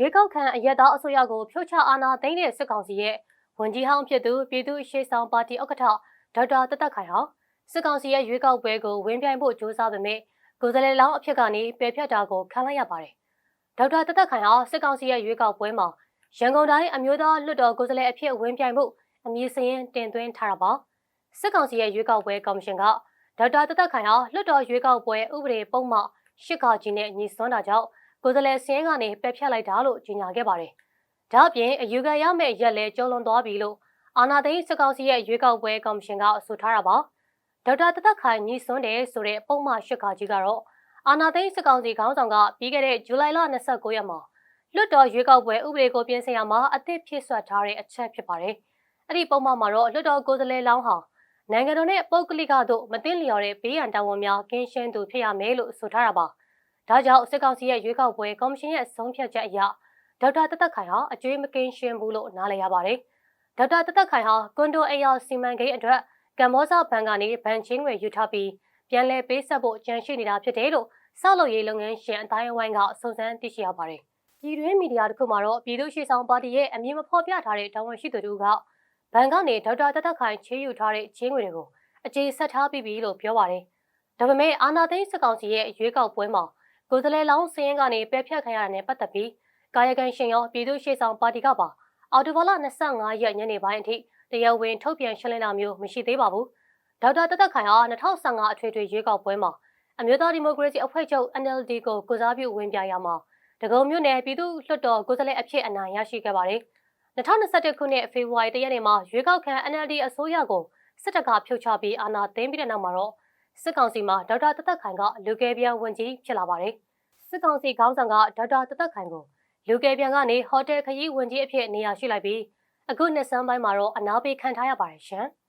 ရွေးကောက်ခံအရက်သားအစိုးရကိုဖြုတ်ချအာဏာသိမ်းတဲ့စစ်ကောင်စီရဲ့ဝန်ကြီးဟောင်းဖြစ်သူပြည်သူ့ရှေ့ဆောင်ပါတီဥက္ကဋ္ဌဒေါက်တာတသက်ခိုင်ဟာစစ်ကောင်စီရဲ့ရွေးကောက်ပွဲကိုဝင်ပြိုင်ဖို့ကြိုးစားပေမဲ့ကိုယ်စားလှယ်လောင်းအဖြစ်ကနေပယ်ဖြတ်တာကိုခံလိုက်ရပါတယ်။ဒေါက်တာတသက်ခိုင်ဟာစစ်ကောင်စီရဲ့ရွေးကောက်ပွဲမှာရန်ကုန်တိုင်းအမျိုးသားလွှတ်တော်ကိုယ်စားလှယ်အဖြစ်ဝင်ပြိုင်မှုအမည်စရင်တင်သွင်းထားတာပါ။စစ်ကောင်စီရဲ့ရွေးကောက်ပွဲကော်မရှင်ကဒေါက်တာတသက်ခိုင်ဟာလွှတ်တော်ရွေးကောက်ပွဲဥပဒေပုံမှန်ရှစ်ခါကြီးနဲ့ညီစွန်းတာကြောင့် ကိုယ်စားလှယ်စင်းကနေပယ်ဖြတ်လိုက်တာလို့ကြေညာခဲ့ပါတယ်။ဒါ့အပြင်အယူခံရမယ့်ရက်လဲကျော်လွန်သွားပြီလို့အာနာသိန်းစစ်ကောင်စီရဲ့ရွေးကောက်ပွဲကော်မရှင်ကအဆိုထားတာပါ။ဒေါက်တာတသက်ခိုင်ညီစွန်းတယ်ဆိုတဲ့ပုံမှန်ရှစ်ခါကြီးကတော့အာနာသိန်းစစ်ကောင်စီခေါင်းဆောင်ကပြီးခဲ့တဲ့ဇူလိုင်လ29ရက်မှာလွတ်တော်ရွေးကောက်ပွဲဥပဒေကိုပြင်ဆင်ရမှာအသစ်ဖြစ်ဆွတ်ထားတဲ့အချက်ဖြစ်ပါတယ်။အဲ့ဒီပုံမှန်မှာတော့လွတ်တော်ကိုယ်စားလှယ်လောင်းဟာနိုင်ငံတော်နဲ့ပုဂ္ဂလိကတို့မသိလျော်တဲ့ဘေးရန်တာဝန်များကင်းရှင်းသူဖြစ်ရမယ်လို့ဆိုထားတာပါ။ ဒါကြောင့်စစ်ကောင်စီရဲ့ရွေးကောက်ပွဲကော်မရှင်ရဲ့ဆုံးဖြတ်ချက်အရဒေါက်တာတသက်ခိုင်ဟာအကျွေးမကင်းရှင်းဘူးလို့နားလည်ရပါတယ်။ဒေါက်တာတသက်ခိုင်ဟာကွန်ဒိုအေယာစီမံကိန်းအတွက်ကမ္ဘောဇဘဏ်ကနေဗန်ချင်းငွေယူထားပြီးပြန်လည်ပေးဆက်ဖို့ကြံရှိနေတာဖြစ်တယ်လို့ဆောက်လုပ်ရေးလုပ်ငန်းရှင်အတိုင်းအဝိုင်းကစုံစမ်းသိရှိရပါတယ်။ပြည်တွင်းမီဒီယာတစ်ခုမှာတော့ပြည်သူ့ရှေ့ဆောင်ပါတီရဲ့အမည်မဖော်ပြထားတဲ့တာဝန်ရှိသူတို့ကဘဏ်ကနေဒေါက်တာတသက်ခိုင်ချေးယူထားတဲ့ချင်းငွေတွေကိုအခြေဆက်ထားပြီးပြီလို့ပြောပါတယ်။ဒါပေမဲ့အာနာသိန်းစစ်ကောင်စီရဲ့ရွေးကောက်ပွဲမှာ ကိုယ်စားလှယ်လောင်းစင်းကနေပယ်ဖြတ်ခံရတာနဲ့ပတ်သက်ပြီးကာယကံရှင်ရောပြည်သူ့ရှေ့ဆောင်ပါတီကပါအော်တိုဘာလ25ရက်ညနေပိုင်းအထိတရားဝင်ထုတ်ပြန်ရှင်းလင်းတာမျိုးမရှိသေးပါဘူး။ဒေါက်တာတသက်ခိုင်ဟာ2015အထွေထွေရွေးကောက်ပွဲမှာအမျိုးသားဒီမိုကရေစီအဖွဲ့ချုပ် NLD ကိုကိုစားပြုဝင်ပြရမှာဒဂုံမြို့နယ်ပြည်သူ့လွှတ်တော်ကိုယ်စားလှယ်အဖြစ်အနိုင်ရရှိခဲ့ပါတယ်။2021ခုနှစ်ဖေဖော်ဝါရီလရက်နေ့မှာရွေးကောက်ခံ NLD အစိုးရကိုစစ်တပ်ကဖြုတ်ချပြီးအာဏာသိမ်းပြီးတဲ့နောက်မှာတော့ စစ်ကောင်စီမှာဒေါက်တာတသက်ခိုင်ကလူကယ်ပြန်ဝန်ကြီးဖြစ်လာပါတယ်။စစ်ကောင်စီခေါင်းဆောင်ကဒေါက်တာတသက်ခိုင်ကိုလူကယ်ပြန်ကနေဟိုတယ်ခရီးဝန်ကြီးအဖြစ်နေရာရှိလိုက်ပြီးအခုနှစ်ဆန်းပိုင်းမှာတော့အနာပေးခံထားရပါတယ်ရှင်။